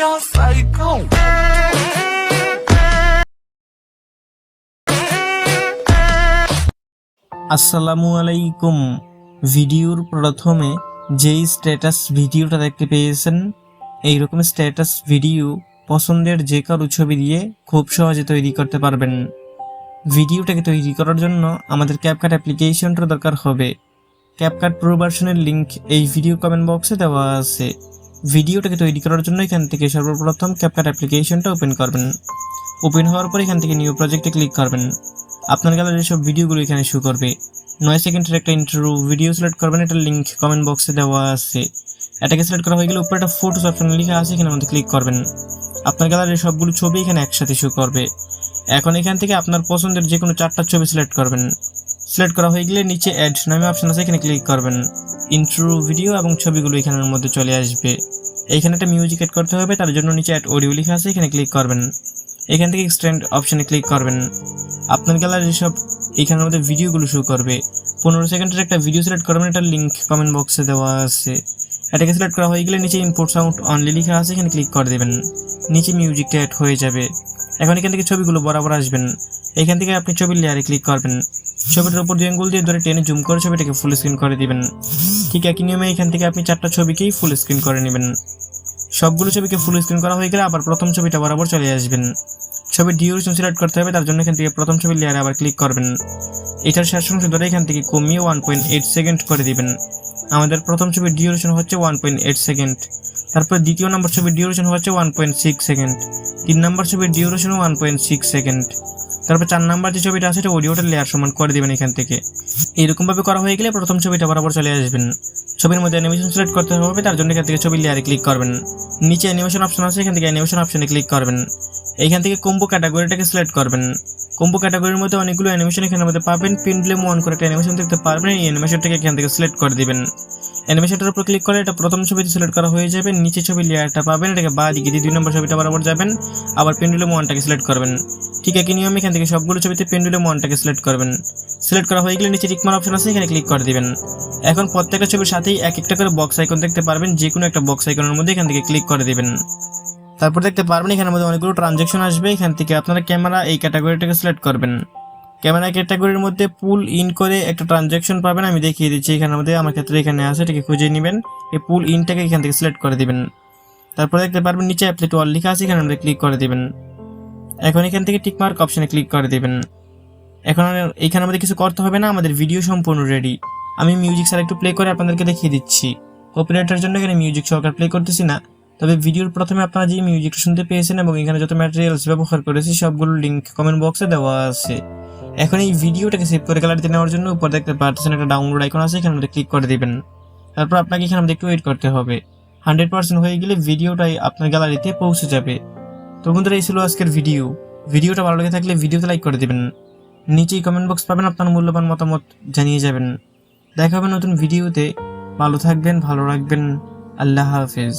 psycho. আসসালামু আলাইকুম। ভিডিওর প্রথমে যেই স্ট্যাটাস ভিডিওটা দেখতে পেয়েছেন, এইরকম স্ট্যাটাস ভিডিও পছন্দের যে কারও ছবি দিয়ে খুব সহজে তৈরি করতে পারবেন। ভিডিওটাকে তৈরি করার জন্য আমাদের ক্যাপকাট অ্যাপ্লিকেশনটার দরকার হবে। ক্যাপকাট প্রো ভার্সনের লিঙ্ক এই ভিডিও কমেন্ট বক্সে দেওয়া আছে। ভিডিওটাকে তৈরি করার জন্য এখান থেকে সর্বপ্রথম ক্যাপকাট অ্যাপ্লিকেশনটা ওপেন করবেন। ওপেন হওয়ার পর এখান থেকে নিউ প্রজেক্টে ক্লিক করবেন। আপনার গ্যালারির সব ভিডিওগুলো এখানে শো করবে। নয় সেকেন্ডের একটা ইন্টারভিউ ভিডিও সিলেক্ট করবেন এটার লিঙ্ক কমেন্ট বক্সে দেওয়া আছে। এটাকে সিলেক্ট করা হয়ে গেলে উপরে একটা ফটোস অপশন লেখা আছে, এখানে মধ্যে ক্লিক করবেন। আপনার গ্যালারির সবগুলো ছবি এখানে একসাথে শো করবে। এখন এখান থেকে আপনার পছন্দের যে কোনো চারটা ছবি সিলেক্ট করবেন। সিলেক্ট করা হয়ে গেলে নিচে অ্যাড নামে অপশন আছে, এখানে ক্লিক করবেন। ইন্ট্রো ভিডিও এবং ছবিগুলো এখানের মধ্যে চলে আসবে। এইখানে একটা মিউজিক এড করতে হবে, তার জন্য নিচে অ্যাড অডিও লেখা আছে, এখানে ক্লিক করবেন। এখান থেকে এক্সটেন্ড অপশনে ক্লিক করবেন। আপনার গ্যালারির সব এখানের মধ্যে ভিডিওগুলো শো করবে। পনেরো সেকেন্ডের একটা ভিডিও সিলেক্ট করবেন এটার লিঙ্ক কমেন্ট বক্সে দেওয়া আছে। এটাকে সিলেক্ট করা হয়ে গেলে নিচে ইম্পোর্ট সাউন্ড অনলি লেখা আছে, এখানে ক্লিক করে দেবেন। নিচে মিউজিকটা অ্যাড হয়ে যাবে। এখন এখান থেকে ছবিগুলো বরাবর আসবেন। এখান থেকে আপনি ছবির লেয়ারে ক্লিক করবেন। ছবিটার উপর দুই আঙ্গুল দিয়ে ধরে টেনে জুম করে ছবিটাকে ফুল স্ক্রিন করে দিবেন। ঠিক একই নিয়মে এখান থেকে আপনি চারটা ছবিকেই ফুল স্ক্রিন করে নেবেন। সবগুলো ছবিকে ফুল স্ক্রিন করা হয়ে গেলে আবার প্রথম ছবিটা বরাবর চলে আসবেন। ছবির ডিউরেশন সিলেক্ট করতে হবে, তার জন্য এখান থেকে প্রথম ছবির লেয়ারে আবার ক্লিক করবেন। এটার শেষ অংশ ধরে এখান থেকে কমিয়ে ওয়ান পয়েন্ট এইট সেকেন্ড করে দিবেন। আমাদের প্রথম ছবির ডিউরেশন হচ্ছে ওয়ান পয়েন্ট এইট সেকেন্ড তারপর দ্বিতীয় নম্বর ছবির ডিউরেশন হচ্ছে ওয়ান পয়েন্ট সিক্স সেকেন্ড তিন নম্বর ছবির duration one point six second তারপর চার নাম্বার যে ছবিটা আছে, এটা অডিওটা লেয়ার সমান করে দিবেন এখান থেকে। এইরকম ভাবে করা হয়ে গেলে প্রথম ছবিটা বরাবর চলে আসবেন। ছবির মধ্যে অ্যানিমেশন সিলেক্ট করতে হবে, তার জন্য এখান থেকে ছবি লেয়ারে ক্লিক করবেন। নিচে অ্যানিমেশন অপশন আছে, এখান থেকে অ্যানিমেশন অপশনে ক্লিক করবেন। এইখান থেকে কম্বো ক্যাটাগরিটাকে সিলেক্ট করবেন। কম্বো ক্যাটাগরির মধ্যে অনেকগুলো অ্যানিমেশন এখানের মধ্যে পাবেন। পেন্ডুলেম অন করে একটা অ্যানিমেশন দেখতে পারবেন, এই অ্যানিমেশনটাকে এখান থেকে সিলেক্ট করে দিবেন। অ্যানিমেশনটার উপর ক্লিক করে এটা প্রথম ছবিতে সিলেক্ট করা হয়ে যাবে। নিচে ছবি লেয়ারটা পাবেন, এটাকে বা দিকে দিয়ে দুই নম্বর ছবিটা বরাবর যাবেন। আবার পেন্ডুলেম ওয়ানটাকে সিলেক্ট করবেন। ঠিক একই নিয়মে এখান থেকে সবগুলো ছবিতে পেন্ডুলেম ওয়ানটাকে সিলেক্ট করবেন। সিলেক্ট করা হয়ে গেলে নিচে টিকমার অপশন আছে, এখানে ক্লিক করে দিবেন। এখন প্রত্যেকটা ছবির সাথেই এক একটা করে বক্স আইকন দেখতে পারবেন যে কোনো একটা বক্স আইকনের মধ্যে এখান থেকে ক্লিক করে দিবেন। তারপর দেখতে পারবেন এখানের মধ্যে অনেকগুলো ট্রানজ্যাকশন আসবে, এখান থেকে আপনারা ক্যামেরা এই ক্যাটাগরিটাকে সিলেক্ট করবেন। ক্যামেরা ক্যাটাগরির মধ্যে পুল ইন করে একটা ট্রানজ্যাকশন পাবেন, আমি দেখিয়ে দিচ্ছি এখানের মধ্যে। আমার ক্ষেত্রে এখানে আছে, এটাকে খুঁজে নেবেন। এই পুল ইনটাকে এখান থেকে সিলেক্ট করে দিবেন। তারপর দেখতে পারবেন, নিচে অ্যাপ্লাই টু অল লেখা আছে, এখানে ক্লিক করে দিবেন। এখন এখান থেকে টিকমার্ক অপশানে ক্লিক করে দিবেন। এখন আর এইখানে আমাদের কিছু করতে হবে না, আমাদের ভিডিও সম্পূর্ণ রেডি আমি মিউজিক স্যার একটু প্লে করে আপনাদেরকে দেখিয়ে দিচ্ছি। কপিরাইটের জন্য এখানে মিউজিক সহকার প্লে করতেছি না। তবে ভিডিওর প্রথমে আপনারা যে মিউজিকটা শুনতে পেয়েছেন এবং এখানে যত ম্যাটেরিয়ালস ব্যবহার করেছি, সবগুলো লিঙ্ক কমেন্ট বক্সে দেওয়া আছে। এখন এই ভিডিওটাকে সেভ করে গ্যালারিতে নেওয়ার জন্য উপর দেখতে পাচ্ছেন একটা ডাউনলোড আইকন আছে, এখানে ক্লিক করে দিবেন। তারপর আপনাকে এখানে আমাদের একটু ওয়েট করতে হবে। হান্ড্রেড পার্সেন্ট হয়ে গেলে ভিডিওটাই আপনার গ্যালারিতে পৌঁছে যাবে। তো বন্ধুরা, এই ছিল আজকের ভিডিও ভিডিওটা ভালো লেগে থাকলে ভিডিওতে লাইক করে দেবেন। নিচেই কমেন্ট বক্স পাবেন, আপনার মূল্যবান মতামত জানিয়ে যাবেন। দেখা হবে নতুন ভিডিওতে ভালো থাকবেন, ভালো রাখবেন। আল্লাহ হাফেজ।